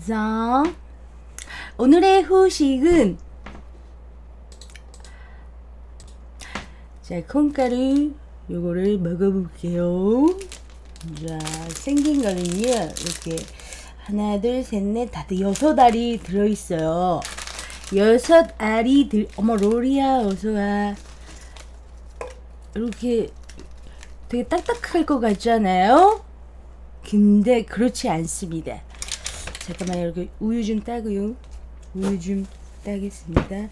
자, 오늘의 후식은 자, 콩가루 요거를 먹어볼게요. 자, 생긴 거는요, 이렇게 하나, 둘, 셋, 넷, 다섯, 여섯 알이 들어있어요. 여섯 알이 들, 어머, 로리야, 어서와. 이렇게 되게 딱딱할 것 같잖아요? 근데 그렇지 않습니다. 잠깐만 이렇게 우유 좀 따고요. 우유 좀 따겠습니다.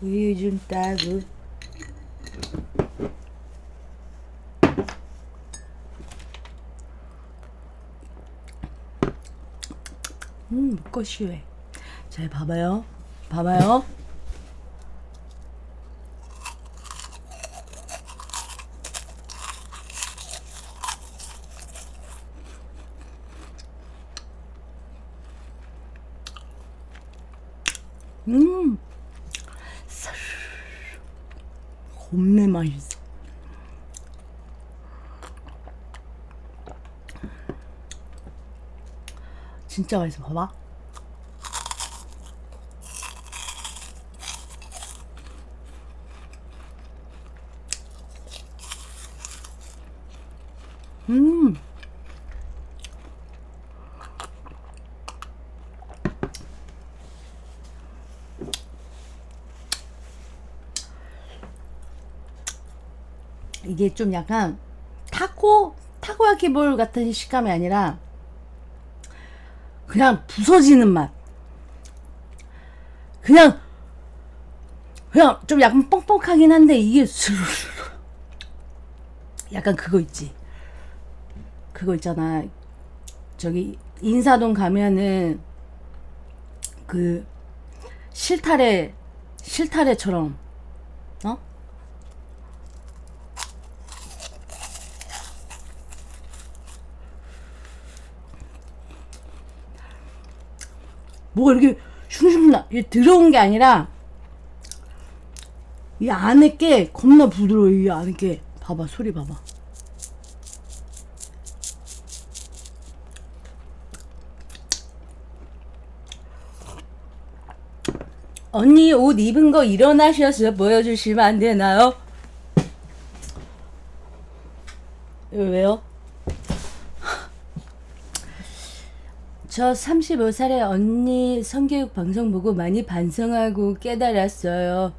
우유 좀 따고 음, 먹고 시해. 잘 봐봐요. 봐봐요. 음, 겁내 맛있어. 진짜 맛있어. 봐봐. 음. 이게 좀 약간 타코 타코야키 볼 같은 식감이 아니라 그냥 부서지는 맛. 그냥 그냥 좀 약간 뻑뻑하긴 한데 이게 약간 그거 있지. 그거 있잖아. 저기 인사동 가면은 그 실타래 실타래처럼 어? 뭐가 이렇게 슝슝 나 이게 들어온 게 아니라 이 안에 게 겁나 부드러워 이 안에 게 봐봐 소리 봐봐 언니 옷 입은 거 일어나셔서 보여주시면 안 되나요? 왜요? 저 35살의 언니 성교육 방송 보고 많이 반성하고 깨달았어요.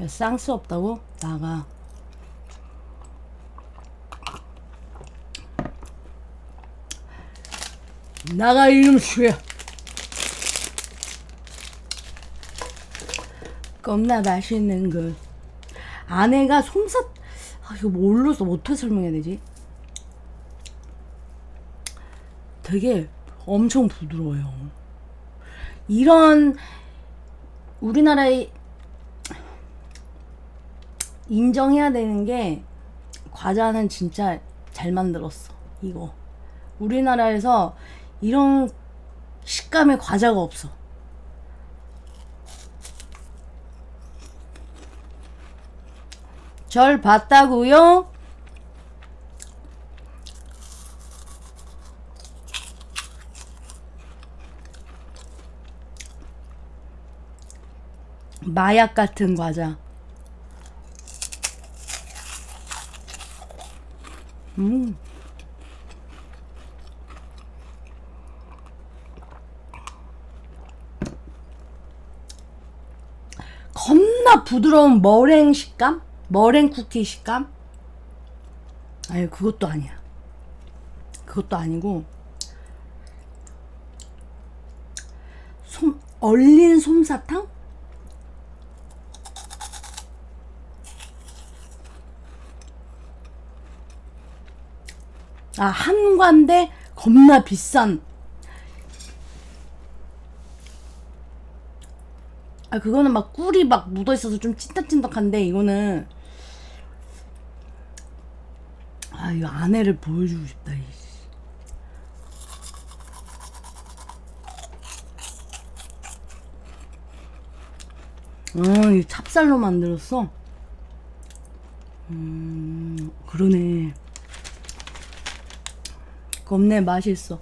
야, 쌍수 없다고? 나가. 나가 이놈 수야. 겁나 맛있는 거. 아내가 솜사 아 이거 뭘로 써 어떻게 설명해야 되지? 되게 엄청 부드러워요. 이런 우리나라의 인정해야 되는 게 과자는 진짜 잘 만들었어. 이거 우리나라에서 이런 식감의 과자가 없어. 절 봤다고요? 마약 같은 과자. 음. 겁나 부드러운 머랭 식감? 머랭 쿠키 식감? 아니 그것도 아니야. 그것도 아니고 솜 얼린 솜사탕? 아 한과인데 겁나 비싼 아 그거는 막 꿀이 막 묻어 있어서 좀 찐득찐득한데 이거는 아 이거 안에를 보여주고 싶다. 이 찹쌀로 만들었어. 음, 그러네. 겁내 맛있어.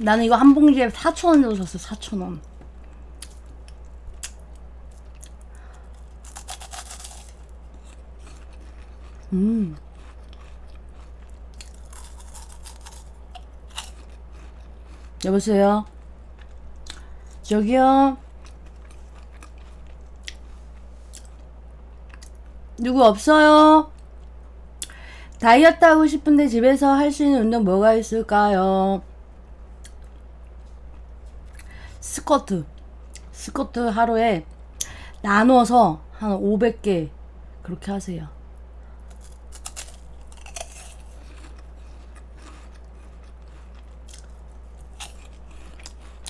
나는 이거 한 봉지에 4,000원 주고 샀어, 4,000원. 음. 여보세요? 저기요? 누구 없어요? 다이어트 하고 싶은데 집에서 할 수 있는 운동 뭐가 있을까요? 스쿼트. 스쿼트 하루에 나눠서 한 500개 그렇게 하세요.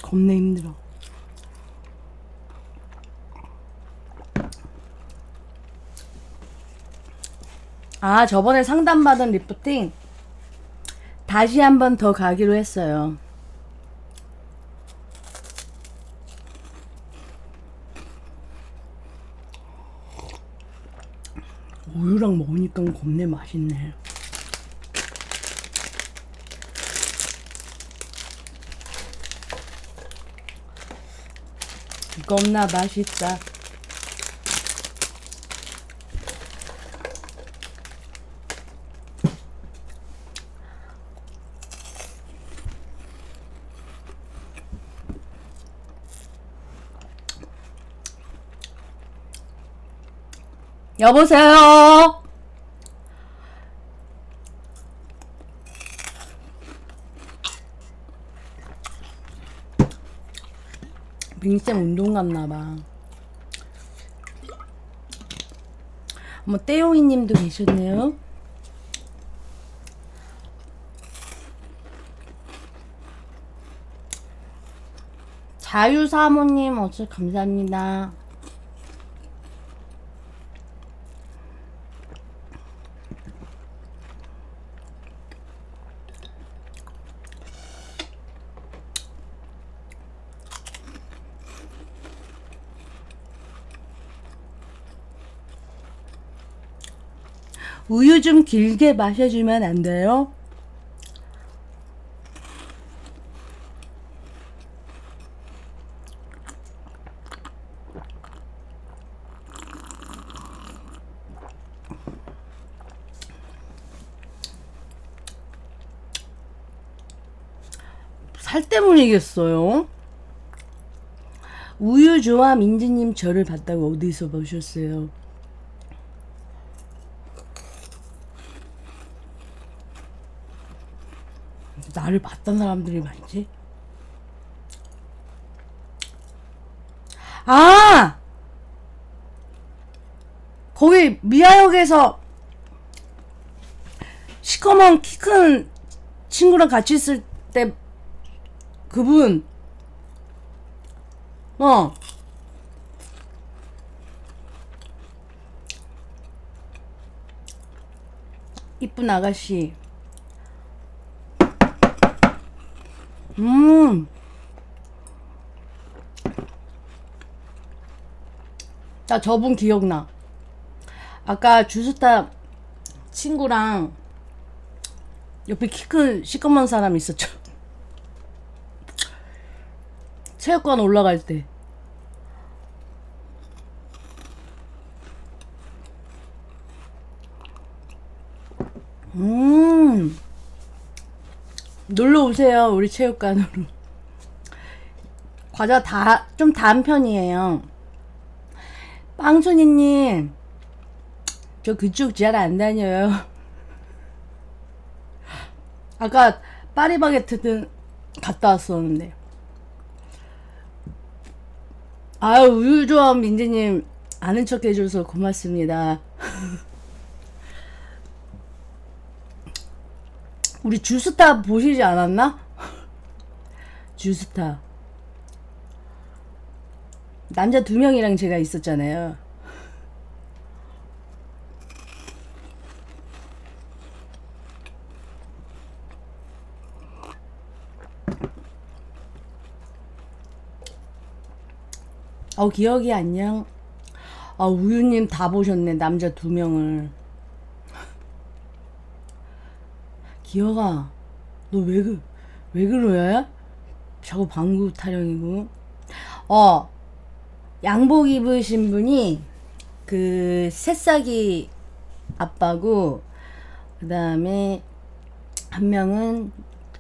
겁내 힘들어. 아, 저번에 상담받은 리프팅 다시 한 번 더 가기로 했어요. 우유랑 먹으니까 겁내 맛있네. 겁나 맛있다. 여보세요? 민쌤 운동 갔나봐. 어머, 떼용이 님도 계셨네요. 자유사모님, 어째 감사합니다. 우유 좀 길게 마셔주면 안 돼요? 살 때문이겠어요? 우유 좋아 민지님 저를 봤다고 어디서 보셨어요? 나를 봤던 사람들이 많지? 아! 거기 미아역에서 시커먼 키 큰 친구랑 같이 있을 때 그분 어 이쁜 아가씨 음. 나 저분 기억나. 아까 주스타 친구랑 옆에 키 큰 시커먼 사람 있었죠. 체육관 올라갈 때. 음. 놀러 오세요 우리 체육관으로. 과자 다 좀 단 편이에요. 빵순이님 저 그쪽 잘 안 다녀요. 아까 파리바게트든 갔다 왔었는데. 아유 우유 좋아하는 민지님 아는 척 해줘서 고맙습니다. 우리 주스타 보시지 않았나? 주스타 남자 두 명이랑 제가 있었잖아요. 어 기억이 안녕. 아 우유님 다 보셨네 남자 두 명을. 기억아, 너왜 그, 왜 그래? 자꾸 방구 타령이고. 어, 양복 입으신 분이 그 새싹이 아빠고, 그 다음에 한 명은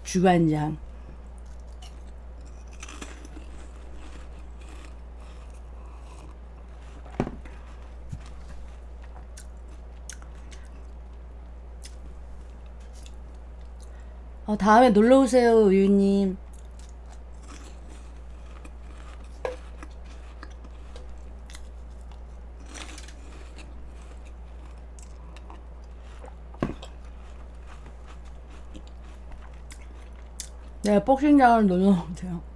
주관장. 어, 다음에 놀러 오세요, 우유님. 내가 복싱장을 놀러 오세요.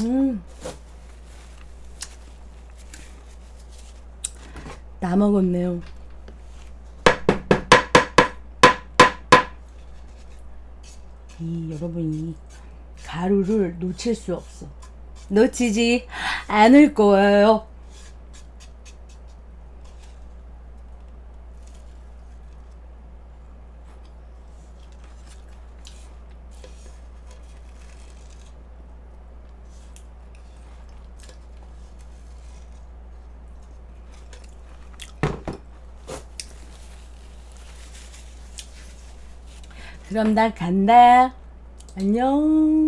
음. 다 먹었네요. 이 여러분 이 가루를 놓칠 수 없어. 놓치지 않을 거예요. 그럼 나 간다. 안녕.